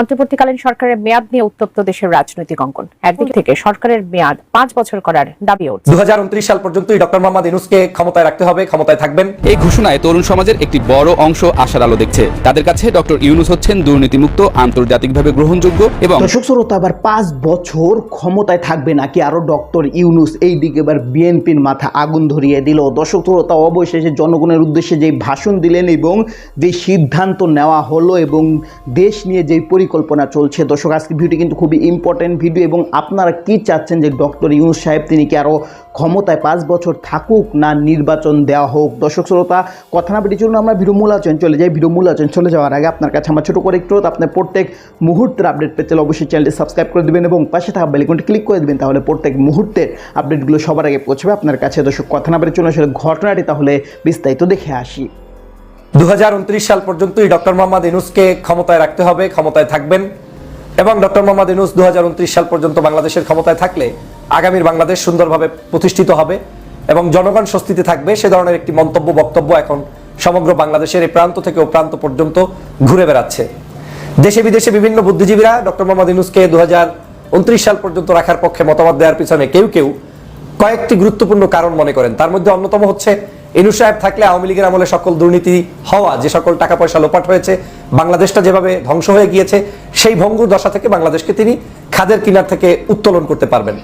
অন্তর্বর্তীকালীন সরকারের মেয়াদ নিয়ে উত্তপ্ত দেশের রাজনৈতিক অঙ্কন একদিক থেকে সরকারের মেয়াদ পাঁচ বছর করার দাবি উঠছে। দু সাল পর্যন্তই ডক্টর মোহাম্মদ ইনুসকে ক্ষমতায় রাখতে হবে ক্ষমতায় থাকবেন। এই ঘোষণায় তরুণ সমাজের একটি বড় অংশ আশার আলো দেখছে। তাদের কাছে ডক্টর ইউনুস হচ্ছেন দুর্নীতিমুক্ত আন্তর্জাতিকভাবে গ্রহণযোগ্য এবং দর্শক শ্রোতা আবার পাঁচ বছর ক্ষমতায় থাকবে নাকি আরও ডক্টর ইউনুস? এই দিকে এবার বিএনপির মাথা আগুন ধরিয়ে দিল। দর্শক শ্রোতা অবশেষে জনগণের উদ্দেশ্যে যে ভাষণ দিলেন এবং যে সিদ্ধান্ত নেওয়া হলো এবং দেশ নিয়ে যে পরিকল্পনা চলছে। দর্শক আজকে ভিডিও কিন্তু খুবই ইম্পর্টেন্ট ভিডিও এবং আপনারা কি চাচ্ছেন যে ডক্টর ইউনুস সাহেব, তিনি কি আরও ক্ষমতায় পাঁচ বছর থাকুক না নির্বাচন দেওয়া হোক? দর্শক, শ্রোতা, কথা না বেরিয়ে চলুন, আমরা ভিডিও আচরণ চলে যাই। ভিডিও আচরণ চলে যাওয়ার আগে আপনার কাছে আমার ছোটো করে একটু আপনার প্রত্যেক মুহূর্তের আপডেট পেতে অবশ্যই চ্যানেলটি সাবস্ক্রাইব করে দেবেন এবং পাশে থাকা বেলিকনটি ক্লিক করে দেবেন, তাহলে প্রত্যেক মুহূর্তের আপডেটগুলো সবার আগে পৌঁছবে আপনার কাছে। দর্শক, কথা না বেরিয়ে চলুন, আসলে ঘটনাটি তাহলে বিস্তারিত দেখে আসি। দু হাজার উনত্রিশ সাল পর্যন্তই ডক্টর মোহাম্মদ ইনুসকে ক্ষমতায় রাখতে হবে, ক্ষমতায় থাকবেন। এবং ডক্টর মোহাম্মদ ইনুস দু সাল পর্যন্ত বাংলাদেশের ক্ষমতায় থাকলে আগামীর বাংলাদেশ সুন্দরভাবে প্রতিষ্ঠিত হবে এবং জনগণ স্বস্তিতে থাকবে। সে ধরনের একটি মন্তব্য, বক্তব্য এখন সমগ্র বাংলাদেশের এই প্রান্ত থেকে ও প্রান্ত পর্যন্ত ঘুরে বেড়াচ্ছে। দেশে বিদেশে বিভিন্ন বুদ্ধিজীবীরা ডক্টর মোহাম্মদ ইনুসকে দু হাজার উনত্রিশ সাল পর্যন্ত রাখার পক্ষে মতামত দেওয়ার পিছনে কেউ কেউ কয়েকটি গুরুত্বপূর্ণ কারণ মনে করেন। তার মধ্যে অন্যতম হচ্ছে ইনু সাহেব থাকলে আওয়ামী লীগের আমলে সকল দুর্নীতি হওয়া, যে সকল টাকা পয়সা লোপাট হয়েছে, বাংলাদেশটা যেভাবে ধ্বংস হয়ে গিয়েছে, সেই ভঙ্গুর দশা থেকে বাংলাদেশকে তিনি খাদের কিনার থেকে উত্তোলন করতে পারবেন।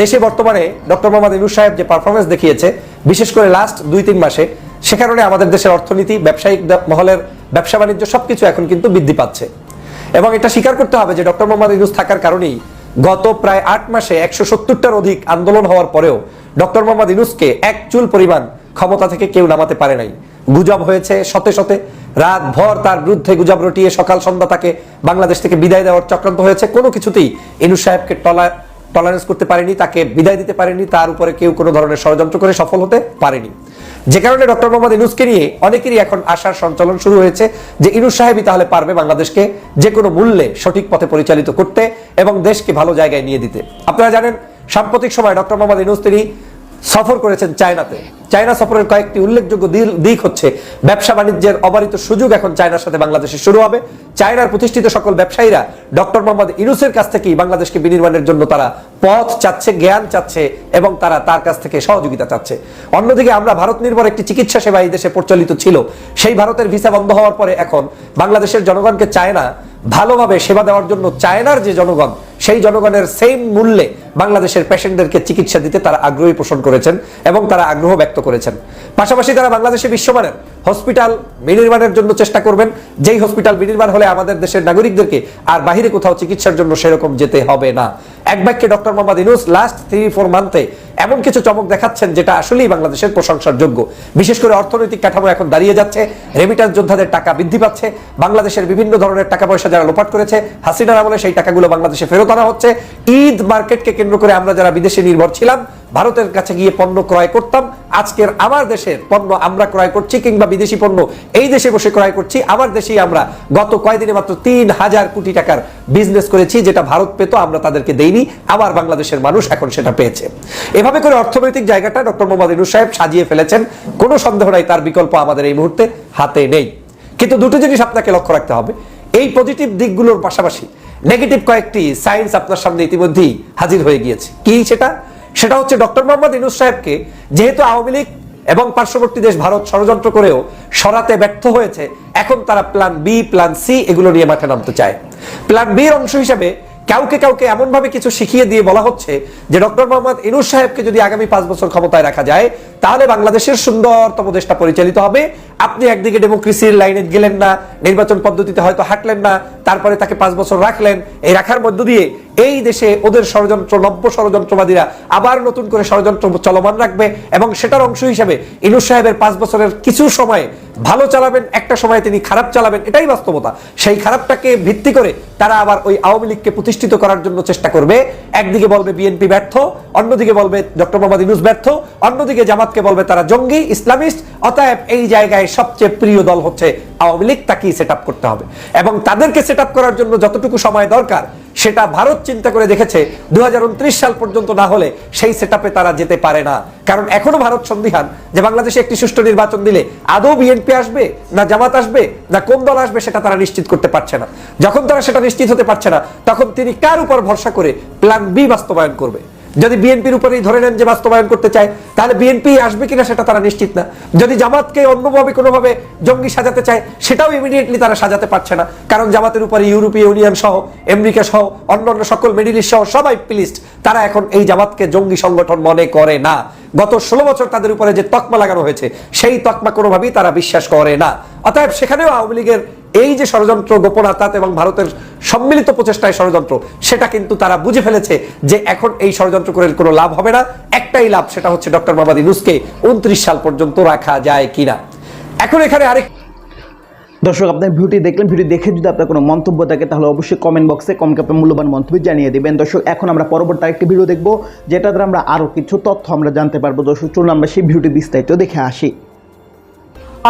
দেশে বর্তমানে ডক্টর মোহাম্মদ ইনু সাহেব যে পারফরমেন্স দেখিয়েছে, বিশেষ করে লাস্ট দুই তিন মাসে, সে কারণে আমাদের দেশের অর্থনীতি, ব্যবসায়িক মহলের ব্যবসা বাণিজ্য সবকিছু এখন কিন্তু বৃদ্ধি পাচ্ছে। এবং এটা স্বীকার করতে হবে যে ডক্টর মোহাম্মদ ইউনুস থাকার কারণেই গত প্রায় আট মাসে একশো সত্তরটার অধিক আন্দোলন হওয়ার পরেও ডক্টর মোহাম্মদ ইউনুসকে এক চুল পরিমাণ ক্ষমতা থেকে কেউ নামাতে পারে নাই। গুজব হয়েছে শতে শতে। রাত ভর তার বিরুদ্ধে গুজব রটিয়ে সকাল সন্ধ্যা তাকে বাংলাদেশ থেকে বিদায় দেওয়ার চক্রান্ত হয়েছে। কোনো কিছুতেই ইনুস সাহেবকে টলা টলারেন্স করতে পারেনি, তাকে বিদায় দিতে পারেনি, তার উপরে কেউ কোনো ধরনের ষড়যন্ত্র করে সফল হতে পারেনি। যে কারণে ডক্টর মোহাম্মদ ইনুসকে নিয়ে অনেকেরই এখন আশার সঞ্চালন শুরু হয়েছে যে ইনুস সাহেবই তাহলে পারবে বাংলাদেশকে যে কোনো মূল্যে সঠিক পথে পরিচালিত করতে এবং দেশকে ভালো জায়গায় নিয়ে দিতে। আপনারা জানেন, সাম্প্রতিক সময় ডক্টর মোহাম্মদ ইনুস তিনি সফর করেছেন চায়নাতে। চায়না সফরের কয়েকটি উল্লেখযোগ্য দিক হচ্ছে, ব্যবসা বাণিজ্যের অবারিত সুযোগ এখন চায়নার সাথে বাংলাদেশে শুরু হবে। চায়নার প্রতিষ্ঠিত সকল ব্যবসায়ীরা ডক্টর মোহাম্মদ ইনুসের কাছ থেকেই বাংলাদেশকে বিনির্মাণের জন্য তারা পথ চাচ্ছে, জ্ঞান চাচ্ছে এবং তারা তার কাছ থেকে সহযোগিতা চাচ্ছে। অন্যদিকে আমরা ভারত নির্ভর একটি চিকিৎসা সেবা এই দেশে প্রচলিত ছিল। সেই ভারতের ভিসা বন্ধ হওয়ার পরে এখন বাংলাদেশের জনগণকে চায়না ভালোভাবে সেবা দেওয়ার জন্য চায়নার যে জনগণ, সেই জনগণের সেম মূল্যে বাংলাদেশের পেশেন্টদেরকে চিকিৎসা দিতে তারা আগ্রহী পোষণ করেছেন এবং তারা আগ্রহ ব্যক্ত করেছেন। পাশাপাশি তারা বাংলাদেশে বিশ্বমানের হসপিটাল বিনির্মাণের জন্য চেষ্টা করবেন। যেই হসপিটাল বিনির্মাণ হলে আমাদের দেশের নাগরিকদেরকে আর বাহিরে কোথাও চিকিৎসার জন্য সেরকম যেতে হবে না। এক বাক্যে doctor Mohammad Yunus last three four মান্থে এমন কিছু চমক দেখাচ্ছেন যেটা আসলেই বাংলাদেশের প্রশংসার যোগ্য। বিশেষ করে অর্থনৈতিক কাঠামো এখন দাঁড়িয়ে যাচ্ছে রেমিটান্স যোদ্ধাদের টাকা বৃদ্ধি পাচ্ছে, বাংলাদেশের বিভিন্ন ধরনের টাকা পয়সা যারা লোপাট করেছে, হাসিনার আমলে সেই টাকাগুলো বাংলাদেশে ফেরত আনা হচ্ছে। ঈদ মার্কেটকে কেন্দ্র করে আমরা যারা বিদেশে নির্ভর ছিলাম, ভারতের কাছে গিয়ে পণ্য ক্রয় করতাম। আজকের আমার দেশের পণ্য আমরা ক্রয় করছি কিংবা বিদেশি পণ্য এই দেশে বসে ক্রয় করছি, আমার দেশেই আমরা গত কয়দিনে মাত্র তিন হাজার কোটি টাকার বিজনেস করেছি, যেটা ভারত পেত, আমরা তাদেরকে দেইনি আবার বাংলাদেশের মানুষ এখন সেটা পেয়েছে। এভাবে করে অর্থনৈতিক জায়গাটা ডক্টর মোহাম্মদ ইনুস সাহেব সাজিয়ে ফেলেছেন, কোনো সন্দেহ নাই, তার বিকল্প আমাদের এই মুহূর্তে হাতে নেই। কিন্তু দুটো জিনিস আপনাকে লক্ষ্য রাখতে হবে, এই পজিটিভ দিকগুলোর পাশাপাশি নেগেটিভ কয়েকটি সায়েন্স আপনার সামনে ইতিমধ্যেই হাজির হয়ে গিয়েছে। কি সেটা? সেটা হচ্ছে ডক্টর মোহাম্মদ ইনুস সাহেবকে যেহেতু আওয়ামী লীগ এবং পার্শ্ববর্তী দেশ ভারত ষড়যন্ত্র করেও সরাতে ব্যর্থ হয়েছে, এখন তারা প্ল্যান বি প্ল্যান সি এগুলো নিয়ে মাঠে নামতে চায়। প্ল্যান বির অংশ হিসেবে কাউকে কাউকে এমনভাবে কিছু শিখিয়ে দিয়ে বলা হচ্ছে যে ডক্টর মোহাম্মদ ইনুস সাহেবকে যদি আগামী পাঁচ বছর ক্ষমতায় রাখা যায়, তাহলে বাংলাদেশের সুন্দরতম দেশটা পরিচালিত হবে। আপনি একদিকে ডেমোক্রেসির লাইনে গেলেন না, নির্বাচন পদ্ধতিতে হয়তো হাঁটলেন না, তারপরে তাকে পাঁচ বছর রাখলেন। এই রাখার মধ্য দিয়ে এই দেশে ওদের ষড়যন্ত্র নব্য ষড়যন্ত্রবাদীরা আবার নতুন করে ষড়যন্ত্র চলমান রাখবে এবং সেটার অংশ হিসেবে ইনুস সাহেবের পাঁচ বছরের কিছু সময় ভালো চালাবেন, একটা সময় তিনি খারাপ চালাবেন, এটাই বাস্তবতা। সেই খারাপটাকে ভিত্তি করে তারা আবার ওই আওয়ামী লীগকে প্রতিষ্ঠিত করার জন্য চেষ্টা করবে। একদিকে বলবে বিএনপি ব্যর্থ, অন্যদিকে বলবে ডক্টর মোহাম্মদ ইনুস ব্যর্থ, অন্যদিকে জামাতকে বলবে তারা জঙ্গি, ইসলামিস্ট, অতএব এই জায়গায় সবচেয়ে প্রিয় দল হচ্ছে আওয়ামী লীগ, তাকেই সেট করতে হবে। এবং তাদেরকে সেট করার জন্য যতটুকু সময় দরকার সেটা ভারত চিন্তা করে দেখেছে দু সাল পর্যন্ত না হলে সেই সেট তারা যেতে পারে না। কারণ এখনও ভারত সন্দিহান যে বাংলাদেশে একটি সুষ্ঠু নির্বাচন দিলে আদৌ বিএনপি আসবে, না জামাত আসবে, না কোন দল আসবে সেটা তারা নিশ্চিত করতে পারছে না। যখন তারা সেটা নিশ্চিত হতে পারছে না, তখন তিনি কার উপর ভরসা করে প্ল্যান বি বাস্তবায়ন করবে? যদি বিএনপির উপরেই ধরে নেন যে বাস্তবায়ন করতে চায়, তাহলে বিএনপি আসবে কিনা সেটা তারা নিশ্চিত না। যদি জামাতকে অন্যভাবে, কোনোভাবে জঙ্গি সাজাতে চায়, সেটাও ইমিডিয়েটলি তারা সাজাতে পারছে না। কারণ জামাতের উপরে ইউরোপীয় ইউনিয়ন সহ, আমেরিকা সহ, অন্যান্য সকল মিডিল ইস্ট সহ সবাই প্লিস্ট তারা এখন এই জামাতকে জঙ্গি সংগঠন মনে করে না। গত ষোলো বছর তাদের উপরে যে তকমা লাগানো হয়েছে, সেই তকমা কোনোভাবেই তারা বিশ্বাস করে না। অতএব সেখানেও আওয়ামী লীগের এই যে ষড়যন্ত্র গোপন আতাত এবং ভারতের সম্মিলিত প্রচেষ্টায় ষড়যন্ত্র, সেটা কিন্তু তারা বুঝে ফেলেছে যে এখন এই ষড়যন্ত্র করে কোনো লাভ হবে না। একটাই লাভ, সেটা হচ্ছে ডক্টর মোহাম্মদ ইউনুসকে উনত্রিশ সাল পর্যন্ত রাখা যায় কিনা। এখন এখানে আরেক দর্শক, আপনার ভিডিওটি দেখলেন ভিডিও দেখে যদি আপনার কোনো মন্তব্য থাকে, তাহলে অবশ্যই কমেন্ট বক্সে কমেন্ট আপনার মূল্যবান মন্তব্য জানিয়ে দেবেন। দর্শক, এখন আমরা পরবর্তী আরেকটি ভিডিও দেখব যেটা দ্বারা আমরা আরও কিছু তথ্য আমরা জানতে পারব। দর্শক, চলুন আমরা সেই ভিডিওটি বিস্তারিত দেখে আসি।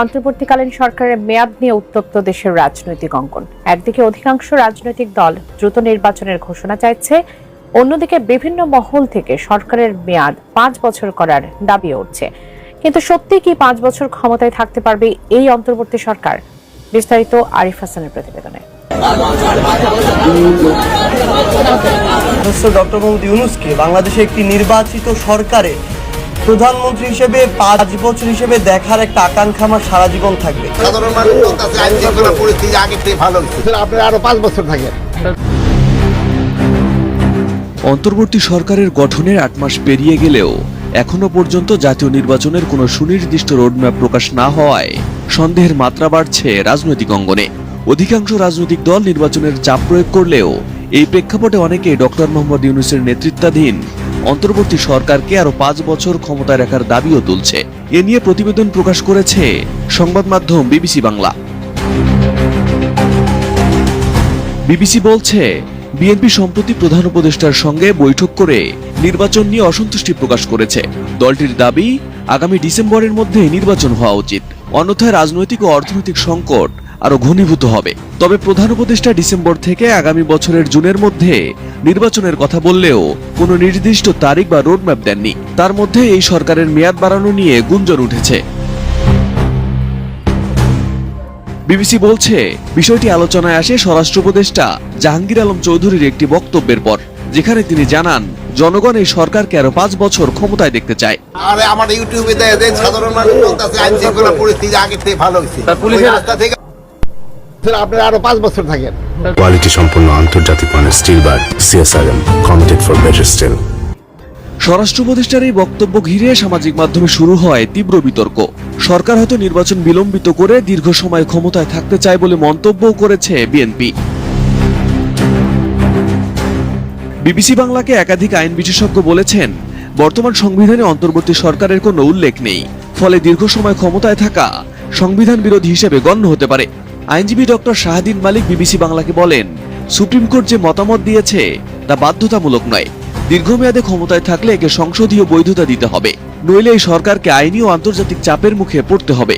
অন্তর্বর্তীকালীন সরকারের মেয়াদ নিয়ে উত্তপ্ত দেশের রাজনৈতিক অঙ্কন একদিকে অধিকাংশ রাজনৈতিক দল দ্রুত নির্বাচনের ঘোষণা চাইছে, অন্যদিকে বিভিন্ন মহল থেকে সরকারের মেয়াদ পাঁচ বছর করার দাবি উঠছে। কিন্তু সত্যি কি পাঁচ বছর ক্ষমতায় থাকতে পারবে এই অন্তর্বর্তী সরকার? বিস্তারিত আরিফ হাসানের প্রতিবেদনে। ডক্টর মোহাম্মদ ইউনুসকে বাংলাদেশে একটি নির্বাচিত সরকারে প্রধানমন্ত্রী হিসেবে পাঁচ বছর হিসেবে দেখার একটা আকাঙ্ক্ষা আমার সারা জীবন থাকবে। সাধারণ মানুষ আইন শৃঙ্খলা পরিস্থিতি আগের থেকে ভালো হচ্ছে। আরও পাঁচ বছর থাকেন। অন্তর্বর্তী সরকারের গঠনের আট মাস পেরিয়ে গেলেও এখনও পর্যন্ত জাতীয় নির্বাচনের কোনো সুনির্দিষ্ট রোডম্যাপ প্রকাশ না হওয়ায় সন্দেহের মাত্রা বাড়ছে রাজনৈতিক অঙ্গনে। অধিকাংশ রাজনৈতিক দল নির্বাচনের চাপ প্রয়োগ করলেও এই প্রেক্ষাপটে অনেকে ডক্টর মোহাম্মদ ইউনুসের নেতৃত্বাধীন অন্তর্বর্তী সরকারকে আরও পাঁচ বছর ক্ষমতায় রাখার দাবিও তুলছে। এ নিয়ে প্রতিবেদন প্রকাশ করেছে সংবাদ মাধ্যম বিবিসি বাংলা। বিবিসি বলছে, বিএনপি সম্প্রতি প্রধান উপদেষ্টার সঙ্গে বৈঠক করে নির্বাচন নিয়ে অসন্তুষ্টি প্রকাশ করেছে। দলটির দাবি, আগামী ডিসেম্বরের মধ্যে নির্বাচন হওয়া উচিত। অন্যথায় রাজনৈতিক ও অর্থনৈতিক সংকট আরও ঘনীভূত হবে। তবে প্রধান উপদেষ্টা ডিসেম্বর থেকে আগামী বছরের জুনের মধ্যে নির্বাচনের কথা বললেও কোনো নির্দিষ্ট তারিখ বা রোডম্যাপ দেননি। তার মধ্যে এই সরকারের মেয়াদ বাড়ানো নিয়ে গুঞ্জন উঠেছে। বিবিসি বলছে বিষয়টি আলোচনায় আসে স্বরাষ্ট্র উপদেষ্টা জাহাঙ্গীর আলম চৌধুরীর একটি বক্তব্যের পর যেখানে তিনি জানান জনগণ এই সরকারকে আরও পাঁচ বছর ক্ষমতায় দেখতে চায়। আর আমার ইউটিউবে সাধারণ মানুষ বলতেছে আইন শৃঙ্খলা পরিস্থিতি আগের থেকে ভালো রাস্তা থেকে আপনি আরও পাঁচ বছর থাকেন। কোয়ালিটি সম্পন্ন আন্তর্জাতিক মানের steel bar CSRM committed for better steel স্বরাষ্ট্র উপদেষ্টার এই বক্তব্য ঘিরে সামাজিক মাধ্যমে শুরু হয় তীব্র বিতর্ক। সরকার হয়তো নির্বাচন বিলম্বিত করে দীর্ঘ সময় ক্ষমতায় থাকতে চায় বলে মন্তব্যও করেছে বিএনপি বিবিসি বাংলাকে একাধিক আইন বিশেষজ্ঞ বলেছেন বর্তমান সংবিধানে অন্তর্বর্তী সরকারের কোনো উল্লেখ নেই। ফলে দীর্ঘ সময় ক্ষমতায় থাকা সংবিধান বিরোধী হিসেবে গণ্য হতে পারে। আইনজীবী ডক্টর শাহাদিন মালিক বিবিসি বাংলাকে বলেন, সুপ্রিম কোর্ট যে মতামত দিয়েছে তা বাধ্যতামূলক নয়। দীর্ঘমেয়াদে ক্ষমতায় থাকলে একে সংসদীয় বৈধতা দিতে হবে। নইলে এই সরকারকে আইনি ও আন্তর্জাতিক চাপের মুখে পড়তে হবে।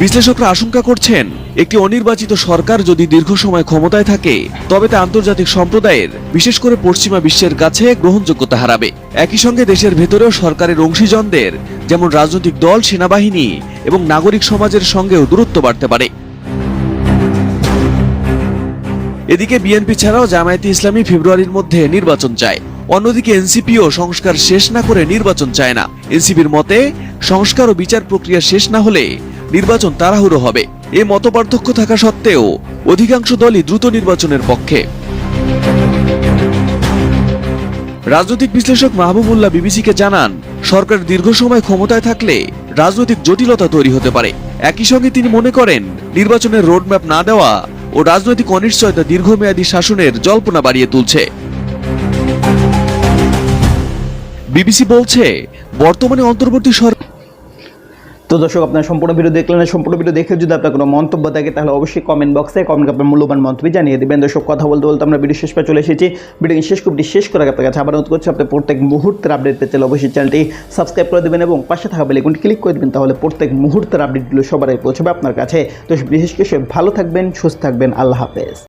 বিশ্লেষকরা আশঙ্কা করছেন, একটি অনির্বাচিত সরকার যদি দীর্ঘ সময় ক্ষমতায় থাকে, তবে তা আন্তর্জাতিক সম্প্রদায়ের, বিশেষ করে পশ্চিমা বিশ্বের কাছে গ্রহণযোগ্যতা হারাবে। একই সঙ্গে দেশের ভেতরেও সরকারের অংশীজনদের, যেমন রাজনৈতিক দল, সেনাবাহিনী এবং নাগরিক সমাজের সঙ্গেও দূরত্ব বাড়তে পারে। এদিকে বিএনপি ছাড়াও জামায়াতে ইসলামী ফেব্রুয়ারির মধ্যে নির্বাচন চায়। অন্যদিকে এনসিপিও সংস্কার শেষ না করে নির্বাচন চায় না। এনসিপির মতে, সংস্কার ও বিচার প্রক্রিয়া শেষ না হলে নির্বাচন তাড়াহুড়ো হবে। এ মতপার্থক্য থাকা সত্ত্বেও অধিকাংশ দলই দ্রুত নির্বাচনের পক্ষে। রাজনৈতিক বিশ্লেষক মাহবুবুল্লাহ বিবিসিকে জানান, সরকার দীর্ঘ সময় ক্ষমতায় থাকলে রাজনৈতিক জটিলতা তৈরি হতে পারে। একই সঙ্গে তিনি মনে করেন, নির্বাচনের রোডম্যাপ না দেওয়া ও রাজনৈতিক অনিশ্চয়তা দীর্ঘমেয়াদী শাসনের জল্পনা বাড়িয়ে তুলছে। বিবিসি বলছে, বর্তমানে অন্তর্বর্তী সরকার তো দর্শক, আপনার সম্পূর্ণ ভিডিও দেখলেন সম্পূর্ণ ভিডিও দেখে যদি আপনার কোনো মন্তব্য থাকে, তাহলে অবশ্যই কমেন্ট বক্সে কমেন্ট আপনার মূল্যবান মন্তব্য জানিয়ে দেবেন। দর্শক, কথা বলতে বলতে আমরা ভিডিও শেষ পে চলে এসেছি। ভিডিও শেষ করতে শেষ করে আপনার কাছে আবার অনুরোধ করছি, আপনি প্রত্যেক মুহূর্তের আপডেট পেতে অবশ্যই চ্যানেলটি সাবস্ক্রাইব করে দেবেন এবং পাশে থাকা বেলাইকনটি ক্লিক করে দেবেন, তাহলে প্রত্যেক মুহূর্তের আপডেটগুলো সবার আগে পৌঁছবে আপনার কাছে। তো বিশেষ করে ভালো থাকবেন, সুস্থ থাকবেন, আল্লাহ হাফেজ।